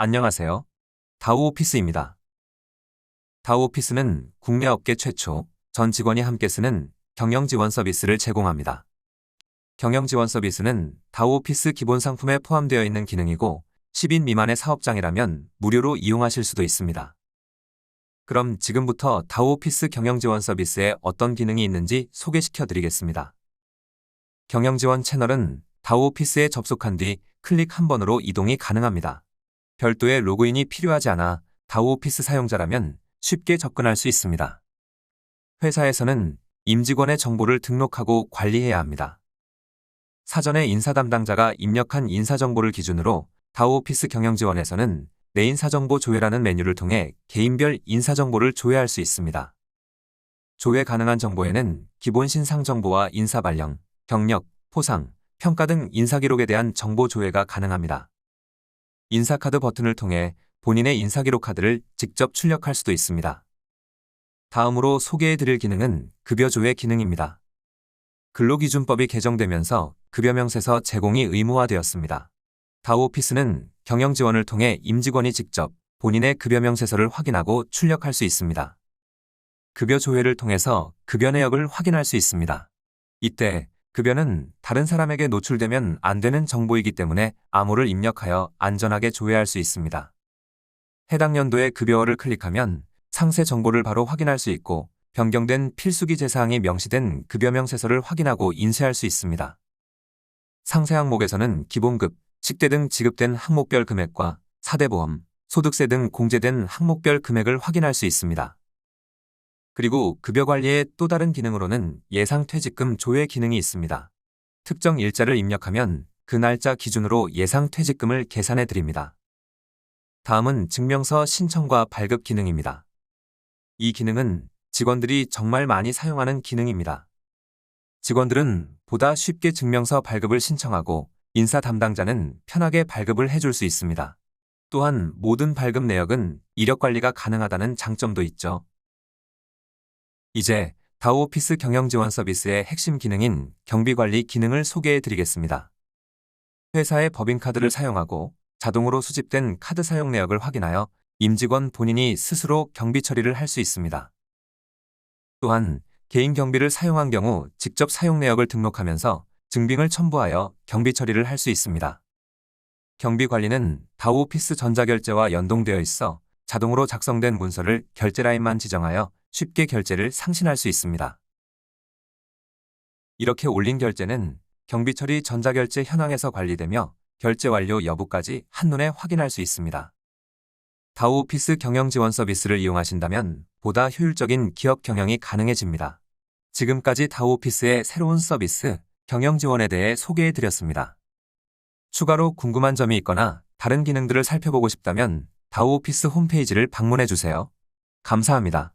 안녕하세요. 다우오피스입니다. 다우오피스는 국내 업계 최초 전 직원이 함께 쓰는 경영 지원 서비스를 제공합니다. 경영 지원 서비스는 다우오피스 기본 상품에 포함되어 있는 기능이고 10인 미만의 사업장이라면 무료로 이용하실 수도 있습니다. 그럼 지금부터 다우오피스 경영 지원 서비스에 어떤 기능이 있는지 소개시켜 드리겠습니다. 경영 지원 채널은 다우오피스에 접속한 뒤 클릭 한 번으로 이동이 가능합니다. 별도의 로그인이 필요하지 않아 다우오피스 사용자라면 쉽게 접근할 수 있습니다. 회사에서는 임직원의 정보를 등록하고 관리해야 합니다. 사전에 인사 담당자가 입력한 인사정보를 기준으로 다우오피스 경영지원에서는 내 인사정보 조회라는 메뉴를 통해 개인별 인사정보를 조회할 수 있습니다. 조회 가능한 정보에는 기본 신상 정보와 인사 발령, 경력, 포상, 평가 등 인사기록에 대한 정보 조회가 가능합니다. 인사카드 버튼을 통해 본인의 인사기록 카드를 직접 출력할 수도 있습니다. 다음으로 소개해 드릴 기능은 급여 조회 기능입니다. 근로기준법이 개정되면서 급여 명세서 제공이 의무화되었습니다. 다우오피스는 경영 지원을 통해 임직원이 직접 본인의 급여 명세서를 확인하고 출력할 수 있습니다. 급여 조회를 통해서 급여 내역을 확인할 수 있습니다. 이때 급여는 다른 사람에게 노출되면 안 되는 정보이기 때문에 암호를 입력하여 안전하게 조회할 수 있습니다. 해당 연도의 급여를 클릭하면 상세 정보를 바로 확인할 수 있고 변경된 필수기 재사항이 명시된 급여 명세서를 확인하고 인쇄할 수 있습니다. 상세 항목에서는 기본급, 식대 등 지급된 항목별 금액과 사대 보험, 소득세 등 공제된 항목별 금액을 확인할 수 있습니다. 그리고 급여 관리의 또 다른 기능으로는 예상 퇴직금 조회 기능이 있습니다. 특정 일자를 입력하면 그 날짜 기준으로 예상 퇴직금을 계산해 드립니다. 다음은 증명서 신청과 발급 기능입니다. 이 기능은 직원들이 정말 많이 사용하는 기능입니다. 직원들은 보다 쉽게 증명서 발급을 신청하고 인사 담당자는 편하게 발급을 해줄 수 있습니다. 또한 모든 발급 내역은 이력 관리가 가능하다는 장점도 있죠. 이제 다우오피스 경영 지원 서비스의 핵심 기능인 경비 관리 기능을 소개해 드리겠습니다. 회사의 법인카드를 사용하고 자동으로 수집된 카드 사용 내역을 확인하여 임직원 본인이 스스로 경비 처리를 할 수 있습니다. 또한 개인 경비를 사용한 경우 직접 사용 내역을 등록하면서 증빙을 첨부하여 경비 처리를 할 수 있습니다. 경비 관리는 다우오피스 전자결제와 연동되어 있어 자동으로 작성된 문서를 결제 라인만 지정하여 쉽게 결제를 상신할 수 있습니다. 이렇게 올린 결제는 경비 처리 전자결제 현황에서 관리되며 결제 완료 여부까지 한눈에 확인할 수 있습니다. 다우오피스 경영 지원 서비스를 이용하신다면 보다 효율적인 기업 경영이 가능해집니다. 지금까지 다우오피스의 새로운 서비스 경영 지원에 대해 소개해 드렸습니다. 추가로 궁금한 점이 있거나 다른 기능들을 살펴보고 싶다면 다우오피스 홈페이지를 방문해 주세요. 감사합니다.